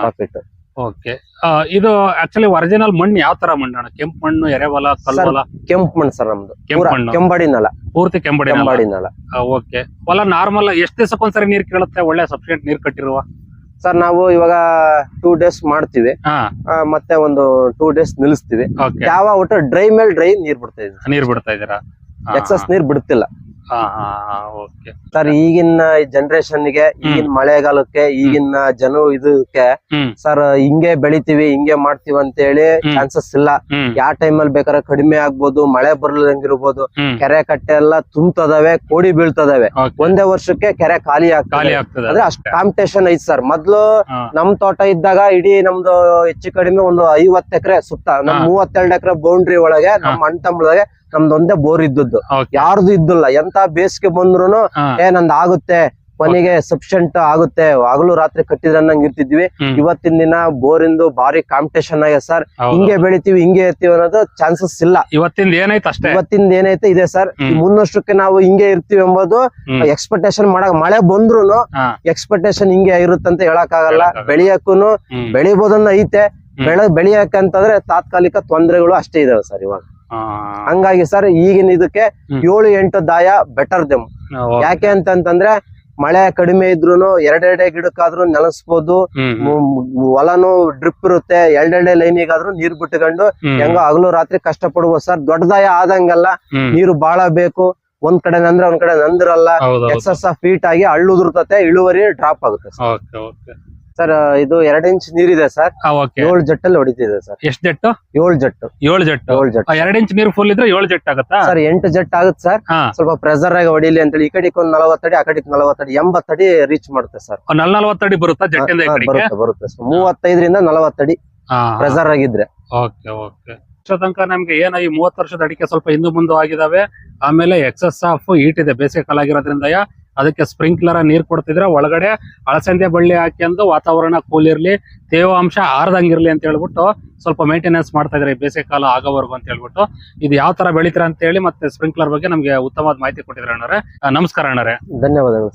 S2: ಪ್ರಾಫಿಟ್
S1: ಓಕೆ ಇದು ಆಕ್ಚುಲಿ ಒರಿಜಿನಲ್ ಮಣ್ಣು ಯಾವ ತರ ಮಣ್ಣು ಅಣ್ಣ? ಕೆಂಪು ಮಣ್ಣು ಎರೆವಲ ಕಲ್ವಲ?
S2: ಕೆಂಪು ಮಣ್ಣು ಸರ್ ನಮ್ದು.
S1: ಕೆಂಪು
S2: ಪೂರಾ
S1: ಮಣ್ಣು.
S2: ಕೆಂಬಾಡಿ ನೆಲ.
S1: ಪೂರ್ತಿ ಕೆಂಬಡಿ
S2: ಕೆಂಬಾಡಿ ನೆಲ.
S1: ಓಕೆ ಹೊಲ ನಾರ್ಮಲ್ ಎಷ್ಟು ದಿವಸಕ್ಕೊಂದ್ಸರಿ ನೀರ್ ಕೇಳುತ್ತೆ? ಒಳ್ಳೆ ಸಫಿಶಿಯಂಟ್ ನೀರ್ ಕಟ್ಟಿರುವ?
S2: ಸರ್ ನಾವು ಇವಾಗ ಟೂ ಡೇಸ್ ಮಾಡ್ತೀವಿ. ಆ, ಮತ್ತೆ ಒಂದು ಟೂ ಡೇಸ್ ನಿಲ್ಲಿಸ್ತೀವಿ.
S1: ಓಕೆ
S2: ಯಾವ ಒಟ್ಟು ಡ್ರೈ ಮೇಲ್ ಡ್ರೈ ನೀರ್ ಬಿಡ್ತಾ ಇದೀವಿ.
S1: ನೀರ್ ಬಿಡ್ತಾ ಇದೀರಾ?
S2: ಎಕ್ಸಸ್ ನೀರ್ ಬಿಡ್ತಿಲ್ಲ.
S1: ಓಕೆ
S2: ಸರ್ ಈಗಿನ ಜನರೇಷನ್ಗೆ ಈಗಿನ ಮಳೆಗಾಲಕ್ಕೆ ಈಗಿನ ಜನ ಇದಕ್ಕೆ ಸರ್ ಹಿಂಗೆ ಬೆಳಿತೀವಿ ಹಿಂಗೆ ಮಾಡ್ತೀವಿ ಅಂತ ಹೇಳಿ ಚಾನ್ಸಸ್ ಇಲ್ಲ. ಯಾವ ಟೈಮ್ ಅಲ್ಲಿ ಬೇಕಾದ್ರೆ ಕಡಿಮೆ ಆಗ್ಬೋದು ಮಳೆ
S1: ಬರ್ಲದಂಗಿರ್ಬೋದು
S2: ಕೆರೆ ಕಟ್ಟೆ ಎಲ್ಲ ತುಂಬ್ತದವೆ ಕೋಡಿ ಬೀಳ್ತದವೆ. ಒಂದೇ ವರ್ಷಕ್ಕೆ ಕೆರೆ ಖಾಲಿ ಆಗ್ತದೆ. ಅಂದ್ರೆ ಅಷ್ಟು. ಕಾಂಪಿಟೇಷನ್ ಐತ್ ಸರ್. ಮೊದ್ಲು. ನಮ್ ತೋಟ ಇದ್ದಾಗ ಇಡೀ ನಮ್ದು ಹೆಚ್ಚು ಕಡಿಮೆ ಒಂದು ಐವತ್ತು ಎಕರೆ ಸುತ್ತ ನಮ್. ಮೂವತ್ತೆರಡು ಎಕರೆ ಬೌಂಡ್ರಿ ಒಳಗೆ ನಮ್ ಅಣ್ಣ ತಮ್ಮಳಗೆ ನಮ್ದೊಂದೇ ಬೋರ್ ಇದ್ದದ್ದು. ಯಾರ್ದು ಇದ್ದಿಲ್ಲ ಎಂತ ಬೇಸಿಗೆ
S1: ಬಂದ್ರು.
S2: ಏ ನಂದ್ ಆಗುತ್ತೆ ಕೊನೆಗೆ ಸಫಿಶಿಯಂಟ್ ಆಗುತ್ತೆ ಹಗಲು ರಾತ್ರಿ ಕಟ್ಟಿದ್ರೆ ಅನ್ನಂಗ್ ಇರ್ತಿದ್ವಿ. ಇವತ್ತಿನ ದಿನ ಬೋರಿಂದು ಭಾರಿ ಕಾಂಪಿಟೇಷನ್ ಆಗಿದೆ ಸರ್. ಹಿಂಗೆ ಬೆಳಿತೀವಿ ಹಿಂಗೆ ಇರ್ತೀವಿ ಅನ್ನೋದು ಚಾನ್ಸಸ್ ಇಲ್ಲ
S1: ಇವತ್ತಿಂದ ಏನೈತೆ ಅಷ್ಟೇ
S2: ಇವತ್ತಿಂದ ಏನೈತೆ ಇದೆ ಸರ್. ಮುನ್ನಷ್ಟಕ್ಕೆ ನಾವು ಹಿಂಗೆ ಇರ್ತೀವಿ ಎಂಬುದು ಎಕ್ಸ್ಪೆಕ್ಟೇಷನ್ ಮಾಡಕ್ ಮಳೆ ಬಂದ್ರುನು ಎಕ್ಸ್ಪೆಕ್ಟೇಷನ್ ಹಿಂಗೆ ಇರುತ್ತಂತ ಹೇಳಕ್ ಆಗಲ್ಲ ಬೆಳಿಯಕ್ಕೂನು. ಬೆಳಿಬೋದನ್ನ ಐತೆ ಬೆಳ ಬೆಳಿಯಕಂತಂದ್ರೆ ತಾತ್ಕಾಲಿಕ ತೊಂದರೆಗಳು ಅಷ್ಟೇ ಇದಾವೆ ಸರ್ ಇವಾಗ. ಹಂಗಾಗಿ ಸರ್ ಈಗಿನ ಇದಕ್ಕೆ. ಏಳು ಎಂಟು ದಾಯ ಬೆಟರ್ ದೆಮ್ ಯಾಕೆ ಅಂತಂತಂದ್ರೆ ಮಳೆ ಕಡಿಮೆ ಇದ್ರು ಎರಡೆರಡೆ ಗಿಡಕ್ಕಾದ್ರೂ ಮು- ಹೊಲನು ಡ್ರಿಪ್ ಇರುತ್ತೆ. ಎರಡೆರಡೆ ಲೈನಿಗಾದ್ರೂ ನೀರ್ ಬಿಟ್ಕೊಂಡು. ಹೆಂಗೋ ಹಗಲು ರಾತ್ರಿ ಕಷ್ಟ ಪಡ್ಬೋದು ಸರ್. ದೊಡ್ಡದಾಯ ಆದಂಗೆಲ್ಲ. ನೀರು ಬಾಳ ಬೇಕು. ಒಂದ್ ಕಡೆ ನಂದ್ರೆ ಒಂದ್ ಕಡೆ ನಂದಿರಲ್ಲ. ಎಕ್ಸಸ್ ಆಫ್ ಹೀಟ್ ಆಗಿ ಹಳ್ಳು ಉದುರ್ತತೆ ಇಳುವರಿ ಡ್ರಾಪ್ ಆಗುತ್ತೆ ಸರ್ ಇದು ಎರಡ್ ಇಂಚ್ ನೀರಿದೆ ಸರ್. ಏಳು ಜಟ್ಟಲ್ಲಿ ಹೊಡಿತಿದೆ ಸರ್.
S1: ಎಷ್ಟು ಜಟ್ಟು?
S2: ಏಳು ಜಟ್ಟು.
S1: ಏಳು ಜಟ್ಟು.
S2: ಏಳು
S1: ಜಟ್ಟು. ಎರಡ್ ಇಂಚ್ ನೀರು ಫುಲ್ ಇದ್ರೆ ಏಳು ಜಟ್ ಆಗುತ್ತಾ?
S2: ಸರ್ ಎಂಟು ಜಟ್ ಆಗುತ್ತೆ ಸರ್. ಸ್ವಲ್ಪ ಪ್ರೆಸರ್ ಆಗಿ ಹೊಡಿಲಿ ಅಂತೇಳಿ ಈ ಕಡೆ ಒಂದ್ ನಲವತ್ತಡಿ ಆ ಕಡೆಗೆ ನಲವತ್ತಡಿ ಎಂಬತ್ತಡಿ ರೀಚ್ ಮಾಡುತ್ತೆ ಸರ್.
S1: ನಲ್ ನಲ್ವತ್ತಡಿ ಬರುತ್ತಾ ಜಟ್ಟಿಂದ
S2: ಬರುತ್ತೆ ಬರುತ್ತೆ ಸರ್. ಮೂವತ್ತೈದರಿಂದ ನಲವತ್ತಡಿ ಪ್ರೆಸರ್ ಆಗಿದ್ರೆ.
S1: Okay okay. ತನಕ ನಮ್ಗೆ ಏನ ಈ ಮೂವತ್ತು ವರ್ಷದ ಅಡಿಕೆ ಸ್ವಲ್ಪ ಹಿಂದು ಮುಂದೆ ಆಗಿದಾವೆ. ಆಮೇಲೆ ಎಕ್ಸಸ್ ಆಫ್ ಹೀಟ್ ಇದೆ ಬೇಸಿಗೆ ಕಾಲ ಆಗಿರೋದ್ರಿಂದ ಅದಕ್ಕೆ ಸ್ಪ್ರಿಂಕ್ಲರ್ ನೀರು ಕೊಡ್ತಿದ್ರೆ ಒಳಗಡೆ ಅಳಸಂದೆ ಬಳ್ಳಿ ಹಾಕ್ಯಂದು ವಾತಾವರಣ ಕೂಲ್ ಇರ್ಲಿ, ತೇವಾಂಶ ಆರ್ದಂಗಿರ್ಲಿ ಅಂತ ಹೇಳ್ಬಿಟ್ಟು ಸ್ವಲ್ಪ ಮೇಂಟೆನೆನ್ಸ್ ಮಾಡ್ತಾ ಇದ್ರೆ ಬೇಸಿಗೆ ಕಾಲ ಆಗೋವರೆಗೂ ಅಂತ ಹೇಳ್ಬಿಟ್ಟು. ಇದು ಯಾವ ತರ ಬೆಳಿತೀರ ಅಂತ ಹೇಳಿ ಮತ್ತೆ ಸ್ಪ್ರಿಂಕ್ಲರ್ ಬಗ್ಗೆ ನಮಗೆ ಉತ್ತಮವಾದ ಮಾಹಿತಿ ಕೊಟ್ಟಿದ್ರೆ ಅಣ್ಣರೇ. ನಮಸ್ಕಾರ ಅಣ್ಣರೇ.
S2: ಧನ್ಯವಾದಗಳು